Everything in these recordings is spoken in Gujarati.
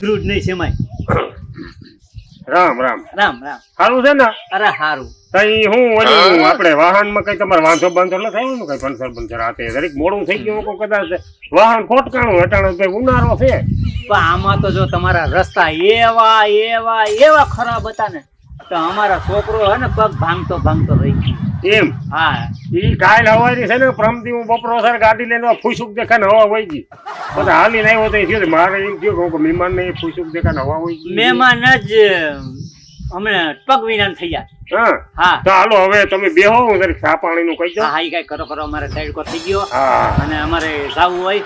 જ નહીં સેમાય રામ રામ. રામ રામ. સારું છે ને? અરે સારું તઈ હું ઓલી આપણે વાહનમાં કઈ તમારે વાંધો બાંધો ન થયો ને કઈ પંચર પંચર હાથે દરેક મોડું થઈ ગયું કો કદાચ. વાહન ખોટકાણું હટાણું કઈ ઉનાળો છે. પણ આમાં તો જો તમારા રસ્તા એવા એવા એવા ખરાબ હતા ને તો અમારા છોકરો હે ને પગ ભાંગતો ભાંગતો રહી ગયો. એમ? હા. ઈ કાલ હવારી છે ને પ્રમથી હું બપોરો સર ગાડી લઈને ફૂસુક દેખાને હવા વહી ગઈ. બધા હાલી નહીં તો એ થયું મારે એમ થયું કે મહેમાન ને ફૂસુક દેખાને હવા વહી ગઈ. મહેમાન જ હમણાં ટક વિનાન થઈ ગયા હા? હા. તો હાલો હવે તમે બેહો હું જરીક ચા પાણી નું કહી દો દઉં. હા એ કાંઈ કરો કરો અમારે તડકો થઈ ગયો. હા. અને અમારે જાવું હોય.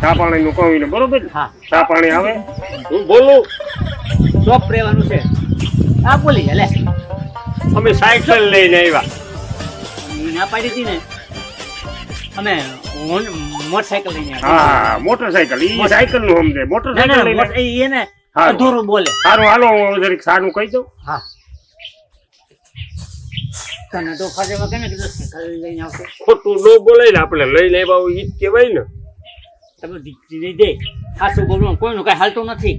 ચા પાણી નું કહું ને બરોબર? હા. ચા પાણી આવે? હું બોલું. ચોપ રહેવાનું છે. હા બોલી લે અમે સાયકલ લઈને આવ્યા. ના પાડી હતી ને? અમે મોટરસાયકલ લઈને હા મોટરસાયકલ. ઈ સાયકલનું સમજે. ના, મોટરસાયકલ લઈને એ એને અધૂરું બોલે. સારું હાલો હું જરીક સારું કહી દઉં. હા. તને તો ફાજેમાં કેને કીધું સાયકલ લઈને આવશે. ખોટું ન બોલાય ને આપણે લઈને આવ્યા ઈ જ કહેવાય ને. તમે દીકરી દે. ખાસું બોલવાનું કોઈનું કઈ હાલતું નથી.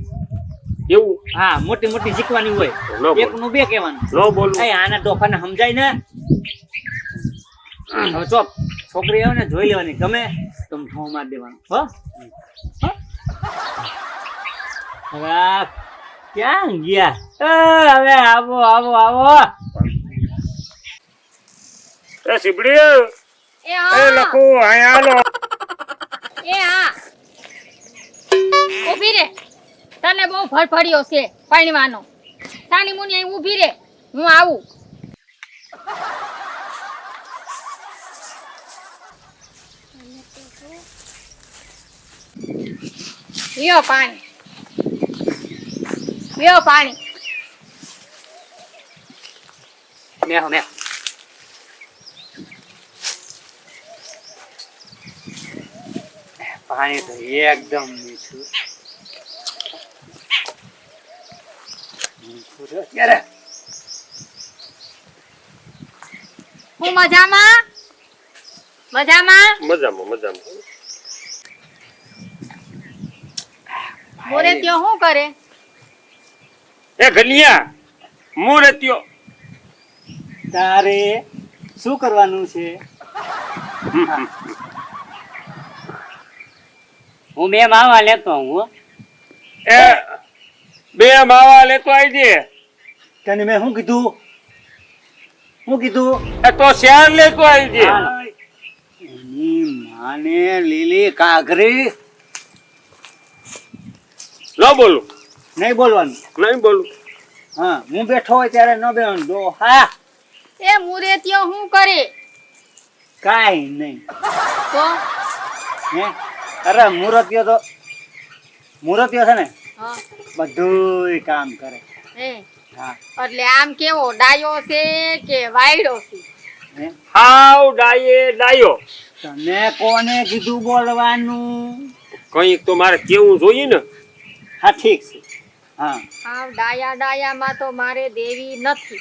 એવું હા મોટી મોટી શીખવાની હોય. એક નું બે કહેવાનું. ન બોલું. કઈ આના ડોફાને સમજાય ને? હવે ચોપ છોકરી આવે ને જોઈ લેવાની. ગમે તો ઢો માર દેવાનું. હો? હો? હવે ક્યાં ગયા? હવે આવો આવો આવો. એ સીબડી એ એ હા લખો અહીંયા હાલો એ હા. ઊભી રે. તને બહુ ફળફળ્યો છે પાણીવાનો સાની મુનિ અહીં ઊભી રે, હું આવું. લ્યો પાણી. લ્યો પાણી. મેહો મેહો. પાણી તો એકદમ મીઠું મીઠું છે. અત્યારે હું મજામાં? મજામાં? મજામાં મજામાં. બોરે ત્યો શું કરે? એ ગલિયા મુરત્યો તારે શું કરવાનું છે? હું બે માવા લેતો હું. એ બે માવા લેતો આવી દે. તને મેં શું કીધું? શું કીધું? એ તો શેર લેતો આવી દે એની માને લીલી કાઘરી ન બોલું. નહીં બોલવાનું. નહીં બોલું. હા હું બેઠો હોય ત્યારે ન બેવાનું જો હા. એ મુરે ત્યો શું કરે? કાંઈ નહીં. તો? હે? અરે મુરતિયો તો મુરતિયો છે ને? બધું બધુંય કામ કરે. હા એટલે આમ કેવો ડાયો છે કે વાયડો છે? હાવ ડાયે ડાયો. તમે કોને કીધું બોલવાનું? કંઈક તો મારે કેવું જોઈએ ને? હા ઠીક છે. હા. આમ ડાયા ડાયામાં તો મારે દેવી નથી.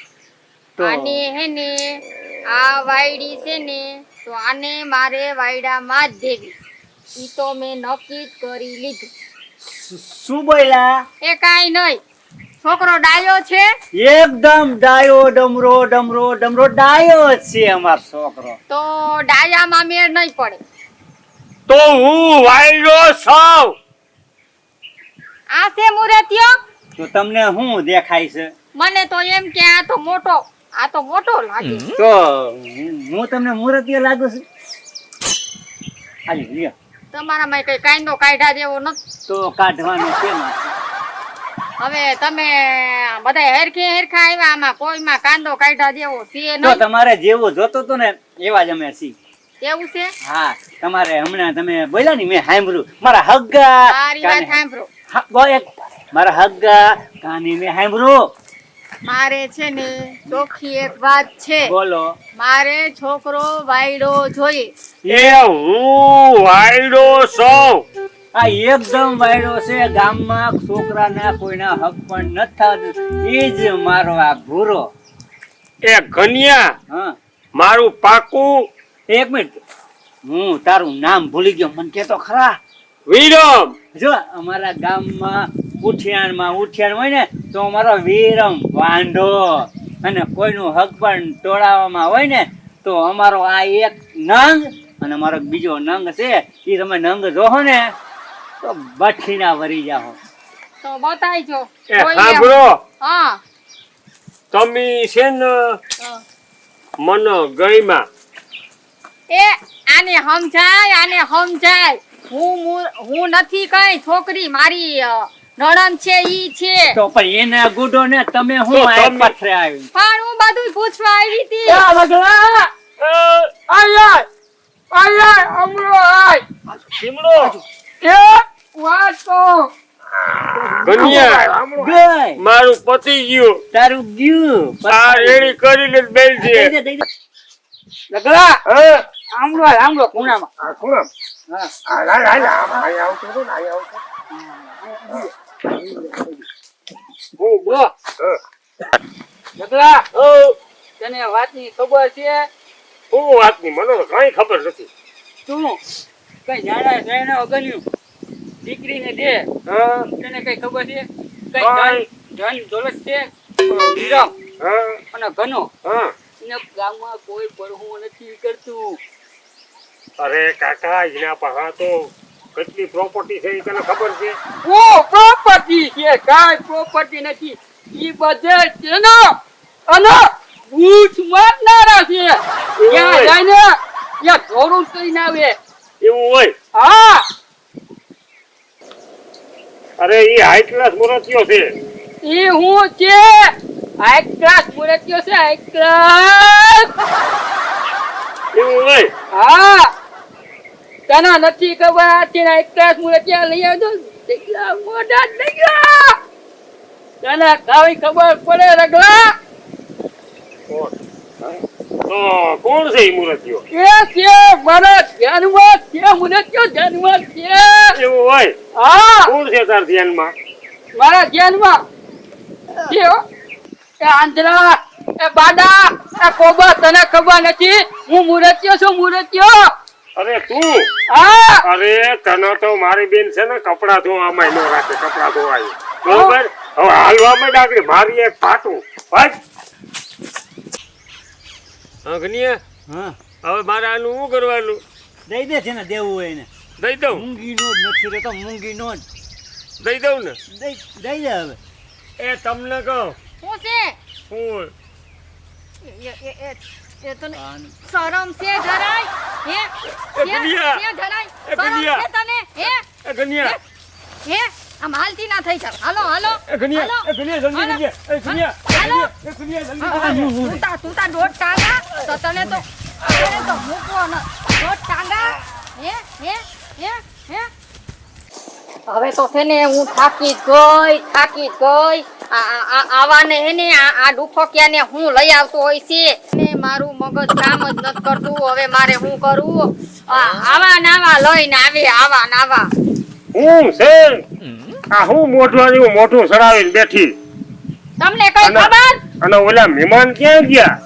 અને આને હે ને આ વાયડી છે ને તો આને મારે વાયડામાં જ દેવી. ઈ તો મેં નક્કી જ કરી લીધું. શું- શું બોલ્યા? એ કાઈ નહીં. છોકરો ડાયો છે? એકદમ ડાયો ડમરો ડમરો ડમરો ડાયો છે અમાર છોકરો. તો ડાયામાં મેર નહીં પડે. તો હું વાયલો સૌ આ છે મુરતિયો તો તમને શું દેખાય છે? મને તો એમ કે આ તો મોટો આ તો મોટો લાગે. તો હું તમને મુરતીય લાગુ છું? હાલી લ્યો. તમારામાં કઈ કાંદો કાઢા જેવો નથી તો કાઢવાનું કેમ હવે તમે બધા હેરખી હેરખા આવ્યા આમાં કોઈમાં કાંદો કાઢ્યા જેવો છે તો નહીં? તમારે જેવો જોતો તો ને એવા જ અમે સી એવું છે? હા તમારે હમણાં તમે બોલ્યા ને મેં સાંભળ્યું. મારા હગ્ગા મારી વાત સાંભળો. હા, એક. મારા હગ્ગા કાની મેં સાંભળ્યું. મારે છે ને ચોખ્ખી એક વાત છે. બોલો. મારે છોકરો વાયડો જોઈએ. એ હું વાયડો સૌ આ એકદમ વાયડો છે. ગામમાં છોકરાના કોઈના હક પણ નથી એ જ મારો આ ભૂરો. એ ઘનિયા હા. મારું પાકું. એક મિનિટ. હું તારું નામ ભૂલી ગયો. મને કેતો ખરા. વિરમ. જો અમારા ગામમાં ઉઠિયાણમાં ઉઠિયાણ હોય ને તો અમારો વીરમ વાંઢો. અને કોઈનું હક પણ તોડાવવામાં હોય ને તો અમારો આ એક નંગ અને અમારો બીજો નંગ છે. એ તમે નંગ જોહો ને. તો બઠીના વરી જાઓ. તો બતાવજો સાંભળો હા તમે છે ને મન ગઈમાં એ આને સમજાય આને સમજાય. હું હું નથી કઈ છોકરી મારી નણંદ છે ઈ છે. તો પણ એના ગુડો ને તમે હું આ પથરે આવી? પણ હું બધું પૂછવા આવી હતી. શીમડો ગઈ. મારું પતિ ગયું. તારું ગયું. આ રેડી કરી લે બેલ છે. લગડા આમળો આમળો ખૂણામાં. આ ખૂણામ. હા. આ લાય, લાય, લાય, આમ આવતો હતો ને, આવતો. હું જો લગડા ઓ, તને વાતની ખબર છે? હું વાતની? મને તો કઈ ખબર નથી. તું કઈ જાણા જાણા ગણ્યું દીકરીને દે. તને કઈ ખબર છે? કઈ ધન દોલત છે? હીરા અને ઘનો. ને ગામમાં કોઈ પરહું નથી કરતું. અરે કાકા એના પાસે તો કેટલી પ્રોપર્ટી છે એ તને ખબર છે? ઓ પ્રોપર્ટી છે? કાઈ પ્રોપર્ટી નથી. ઈ બધે તેનો અને ભૂત મારનારા છે. ત્યાં જઈને ત્યાં ધોરું કરીને આવે. એવું હોય. હા. અરે એ હાઈ ક્લાસ મુરતિયો છે. ઈ હું છે? હાઈ ક્લાસ મુરતિયો છે હાઈ ક્લાસ એવું હોય? હા. તને નથી ખબર આ તે હાઈ ક્લાસ મુરતિયા લઈ આવજો? દીકરા મોઢા દીકરા તને કાવી ખબર પડે રગલા કોણ છે એ મુરતીઓ? એ છે મારા ધ્યાનમાં છે મૂર્તિઓ ધ્યાનમાં છે? એવું હોય? હા. કોણ છે તાર ધ્યાનમાં? મારા ધ્યાનમાં. છે એ આંધળા એ બાડા એ કોબા તને ખબર નથી? હું મૂર્તિઓ છું મૂર્તિઓ. અરે તું? હા. અરે તને તો મારી બેન છે ને કપડા ધોવામાં ન રાખે કપડા ધોવાય. બરોબર? હવે હાલવામાં ડાકડી મારી એક પાટું. ભાઈ અગ્નિય હા. હવે મારે આનું શું કરવાનું? દઈ દે છે ને દેવું હોય ને દઈ દઉં. મૂંગી નો જ નથી રહેતો મૂંગી નો જ. દઈ દઉં ને? દઈ દઈ દે હવે. એ તમને કહું. શું છે? શું એ- એ- એ- એ તને શરમ છે જરાય? હે? એ હે? ગુલિયા! હે જરાય? એ શરમ ગુલિયા! છે તને? હે? એ ગનિયા હે? આમ હાલતી ના થઈ જાવ. હાલો હાલો. એ ગનિયા એ ગનિયા જલ્દી હાલો. એ ગનિયા હાલો. એ ગનિયા જલ્દી તું તા તું તા દોઢ ટાંગા. તો તને તો તને તો મૂકવો ન. દોઢ ટાંગા. હે હે હે હે. હવે તો છે ને હું થાકી ગઈ થાકી ગઈ. આ- આ- આ- આવાને હે ને આ ડુફકિયાને હું લઈ આવતો હોય છે. ને મારું મગજ કામ જ નથી કરતું. હવે મારે હું કરું? આ આવા નાવા લઈને આવે આવા. નાવા હું છે? આ હું મોઢું જેવું મોઢું સડાવીને બેઠી. તમને કઈ ખબર? અને ઓલા મહેમાન ક્યાં ગયા?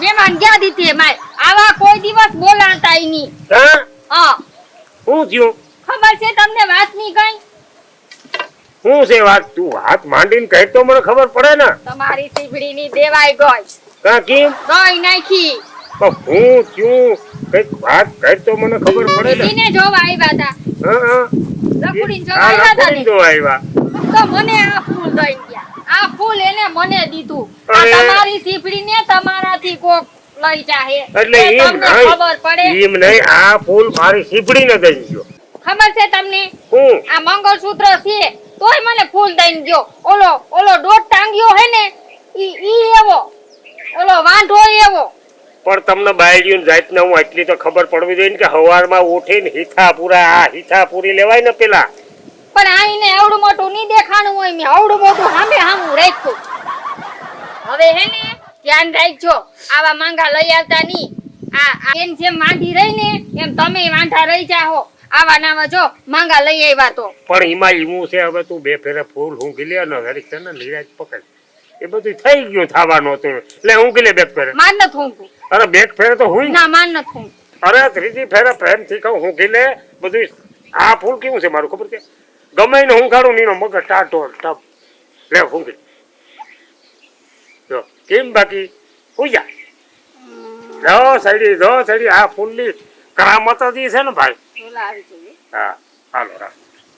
મહેમાન ગયા દીધી માય આવા કોઈ દિવસ બોલાતા નહીં. હા? હા. થયું? ખબર છે તમને વાતની કઈ? હું છે વાત? તું હાથ માંડીને કહે તો મને ખબર પડે ને. તમારી સીભડીની દેવાઈ ગઈ. કાં કી ગઈ નાખી. તો હું થયું? કંઈક વાત કહે તો મને ખબર પડે ને. જોવા આવ્યા હતા. હા હા. રખુડીને આ આવ્યા હતા ને રખોડીને જોવા આવ્યા તો મને આ ફૂલ દઈ ગયા. આ ફૂલ એને મને દીધું. આ અરે. તમારી સીભડીને તમારાથી કોક લઈ જાહે. એટલે એમ તમને ખબર પડે. એમ નહીં. આ ફૂલ મારી સીપડીને દઈ ગયો. ખબર છે તમને? આ મંગળસૂત્ર છે. તોય મને ફૂલ દઈ ગયો ઓલો ઓલો દોટ ટાંગ્યો હે ને? ઈ ઈ એવો. ઓલો વાંઢો એવો. પણ તમને બાયડીયું જાતને હું એટલી તો ખબર પડવી જોઈએ ને કે હવારમાં ઉઠીને હિથાપુરા પૂરા આ હિથાપુરી લેવાય ને પેલા. પણ આઈને આવડું મોટું નહીં દેખાણું હોય મેં આવડું મોટું સામે સામું રાખ્યું. હવે હે ને ધ્યાન રાખજો આવા માંગા લઈ આવતા નહીં. આ આ એમ જેમ માંડી રહી ને એમ તમે વાંધા રહી જાઓ આવા નાવા જો માંગા લઈ આવ્યા તો. પણ એમાં એવું છે હવે તું બે ફેરે ફૂલ હું ગીલે ને હરી છે ને લીરાજ પકડ. એ બધું થઈ ગયું થવાનું હતું. એટલે હું ગીલે બે ફેરે. માર નથી થૂંકું અરે બેક ફેરે તો હું ના માન નથી અરે ત્રીજી ફેરે પ્રેમથી કહું હું ગીલે બધું આ ફૂલ કેવું છે મારું ખબર છે? ગમે ને હું કાઢું નીનો મગજ ટાટો ટપ. લે ફૂંકી જો કેમ બાકી? પૂજા જો સાઈડી જો સાઈડી આ ફૂલની કરામત જ છે ને ભાઈ? હા હાલો રાખ